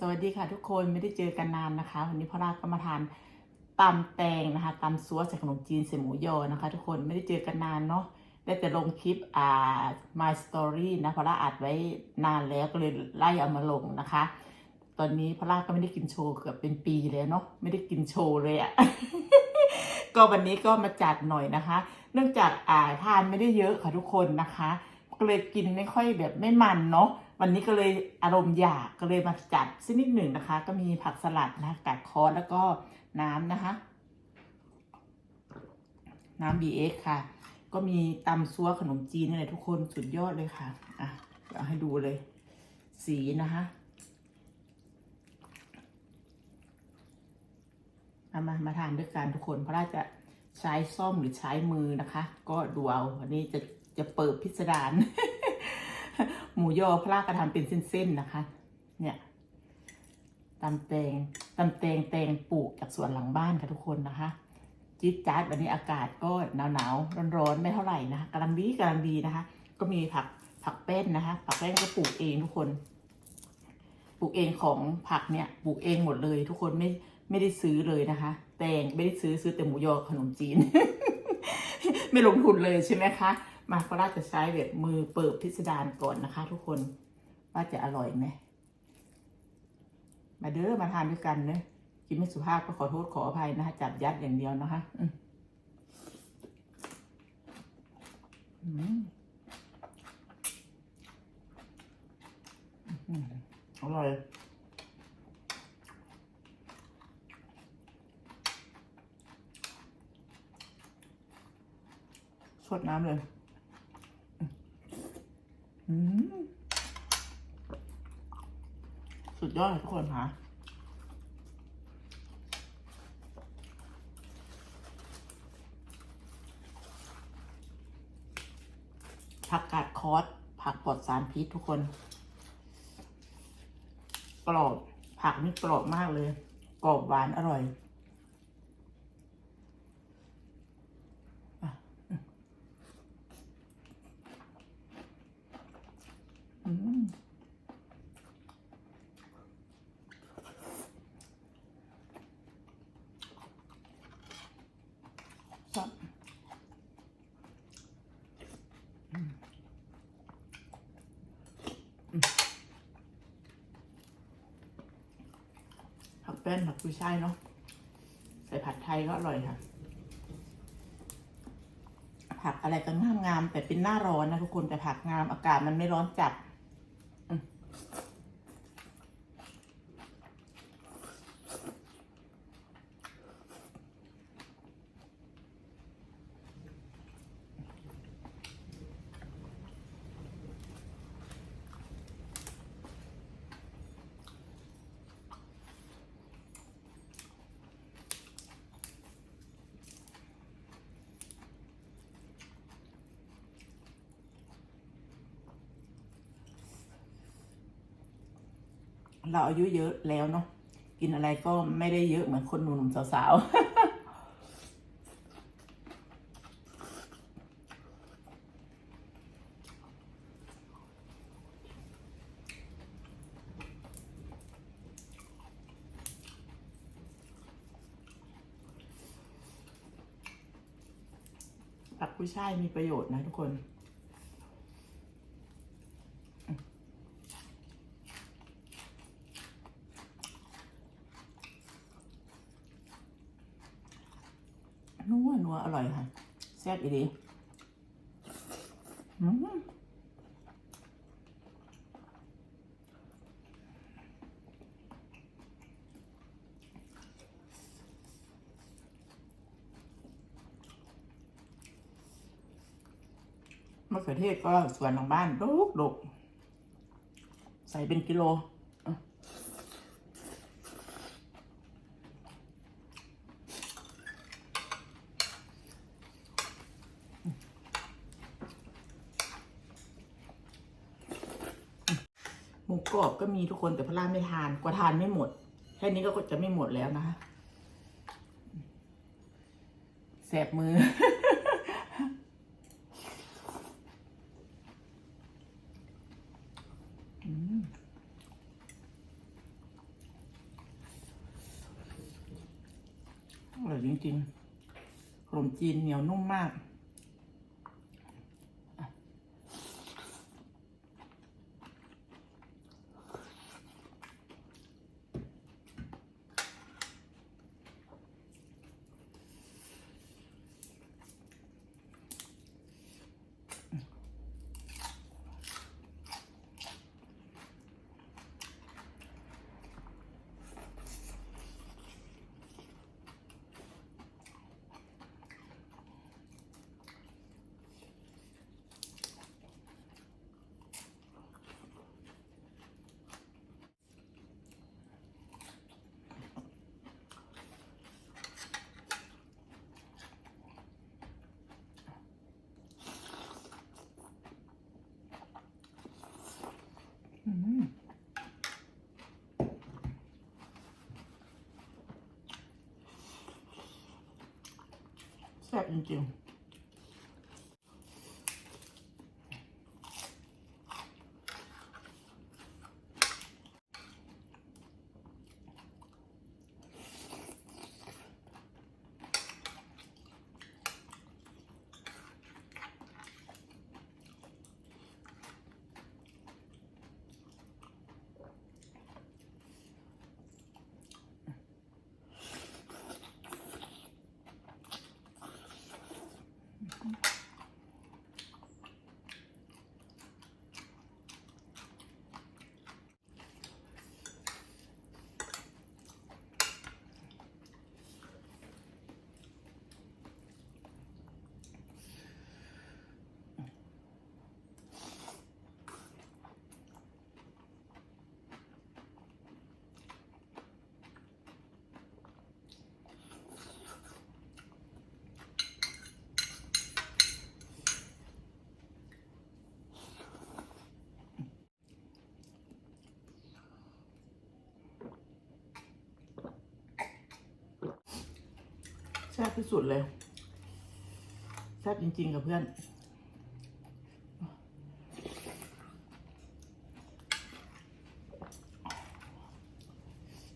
สวัสดีค่ะทุกคนไม่ได้เจอกันนานนะคะ วันนี้พ่อราก็มาทานตำแตงนะคะตำซัวใส่ขนมจีนใส่หมูยอนะคะ ทุกคนไม่ได้เจอกันนานเนาะได้แต่ลงคลิปอ่า my story นะพ่อราอัดไว้นานแล้วก็เลยไล่เอามาลงนะคะ ตอนนี้พ่อราก็ไม่ได้กินโชว์เกือบเป็นปีแล้วเนาะไม่ได้กินโชว์เลยอะก็วันนี้ก็มาจัดหน่อยนะคะ เนื่องจากอ่าทานไม่ได้เยอะค่ะทุกคนนะคะก็เลยกินไม่ค่อยแบบไม่มันเนาะ วันนี้ก็เลยอารมณ์อยากก็เลยมาจัดสักนิดหนึ่งนะคะ ก็มีผักสลัดนะกัดคอสแล้วก็น้ำนะคะ น้ำ BX ค่ะ ก็มีตำซัวขนมจีนนี่แหละทุกคนสุดยอดเลยค่ะอะเดี๋ยวให้ดูเลย สีนะคะามามาทานด้วยกันทุกคน เพราะเราจะใช้ซ่อมหรือใช้มือนะคะ ก็ดูเอาวันนี้จะจะเปิดพิสดาร หมูยอพลากระทำเป็นเส้นๆนะคะ เนี่ยตำแตงตำแตงแตงปลูกจากสวนหลังบ้านค่ะทุกคนนะคะจิ๊ดจ๊าดวันนี้อากาศก็หนาวหนาวร้อนๆไม่เท่าไหร่นะคะกำลังดีกำลังดีนะคะ ก็มีผักผักแป้นนะคะ ผักแป้นก็ปลูกเองทุกคน ปลูกเองของผักเนี่ยปลูกเองหมดเลย ทุกคนไม่ไม่ได้ซื้อเลยนะคะ แตงไม่ได้ซื้อซื้อแต่หมูยอขนมจีน ไม่ลงทุนเลยใช่ไหมคะ มาก็ราจะใช้แบบมือเปิดพิสดารก่อนนะคะ ทุกคนว่าจะอร่อยไหมมาเด้อมาทานด้วยกันเนอะกินไม่สุภาพก็ขอโทษขออภัยนะคะจับยัดอย่างเดียวนะคะอืมอร่อยสดน้ำเลย สุดยอดทุกคนค่ะผักกาดคอสผักปลอดสารพิษทุกคน กรอบ ผักนี่กรอบมากเลย กรอบหวานอร่อย แป้นผักกุยช่ายเนาะใส่ผัดไทยก็อร่อยค่ะ ผักอะไรก็งามงามแต่เป็นหน้าร้อนนะทุกคนแต่ผักงามอากาศมันไม่ร้อนจัด เราอายุเยอะแล้วเนาะกินอะไรก็ไม่ได้เยอะเหมือนคนหนุ่มสาวผักกุ้ยช่ายมีประโยชน์นะทุกคน นัวนัวอร่อยค่ะ แซ่บอีดีมะเขือเทศก็สวนของบ้านดกดกใส่เป็นกิโล หมูกรอบก็มีทุกคนแต่พล่าไม่ทานกว่าทานไม่หมด แค่นี้ก็จะไม่หมดแล้วนะะแสบมือ อร่อยจริงๆขนมจีนเหนียวนุ่มมาก แที่สุดเลยแซ่บจริง ๆ กับเพื่อน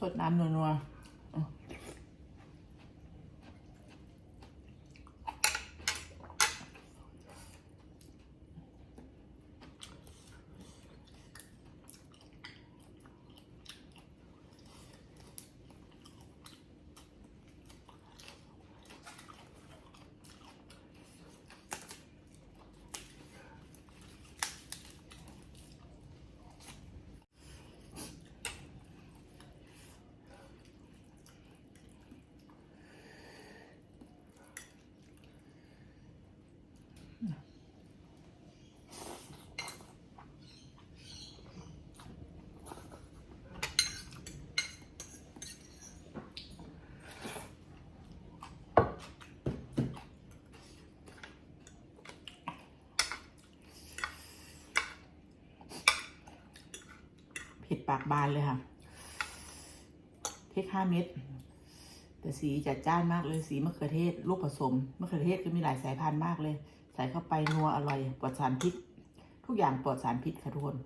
สดน้ำนัวๆ เผ็ดปากบานเลยค่ะพริกห้าเม็ด แต่สีจัดจ้านมากเลย สีมะเขือเทศ ลูกผสม มะเขือเทศก็มีหลายสายพันธุ์มากเลย ใส่เข้าไปนัวอร่อยปลอดสารพิษ ทุกอย่างปลอดสารพิษค่ะทุกคน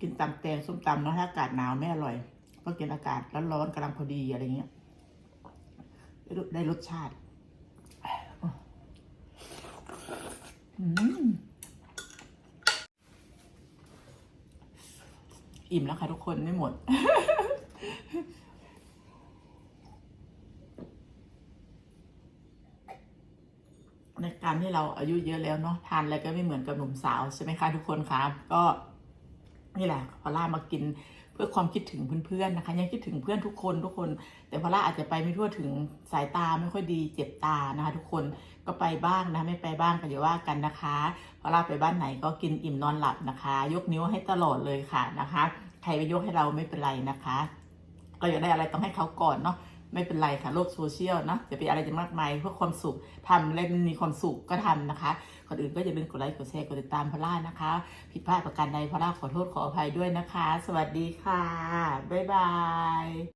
กินตำแตงส้มตำเนาะถ้าอากาศหนาวไม่อร่อย ก็กินอากาศร้อนๆกำลังพอดีอะไรเงี้ย ได้รสได้รสชาติ อืม อิ่มแล้วค่ะทุกคนไม่หมด ในการที่เราอายุเยอะแล้วเนาะทานอะไรก็ไม่เหมือนกับหนุ่มสาวใช่ไหมคะทุกคนคะก็นี่แหละพอล่ามากินเพื่อความคิดถึงเพื่อนๆนะคะ ยังคิดถึงเพื่อนทุกคนทุกคน แต่พอล่าอาจจะไปไม่ทั่วถึงสายตาไม่ค่อยดีเจ็บตานะคะ ทุกคน ก็ไปบ้างนะไม่ไปบ้างก็อย่าว่ากันนะคะพอล่าไปบ้านไหนก็กินอิ่มนอนหลับนะคะ ยกนิ้วให้ตลอดเลยค่ะนะคะ ใครไปยกให้เราไม่เป็นไรนะคะเราอยากได้อะไรต้องให้เขาก่อนเนาะไม่เป็นไรค่ะโลกโซเชียลเนาะจะเป็นอะไรจะมากมายเพื่อความสุขทำแล้วมันมีความสุขก็ทำนะคะคนอื่นก็อย่าลืมกดไลค์กดแชร์กดติดตามพอล่านะคะ ผิดพลาดประการใดพอล่าขอโทษขออภัยด้วยนะคะ สวัสดีค่ะ บ๊ายบาย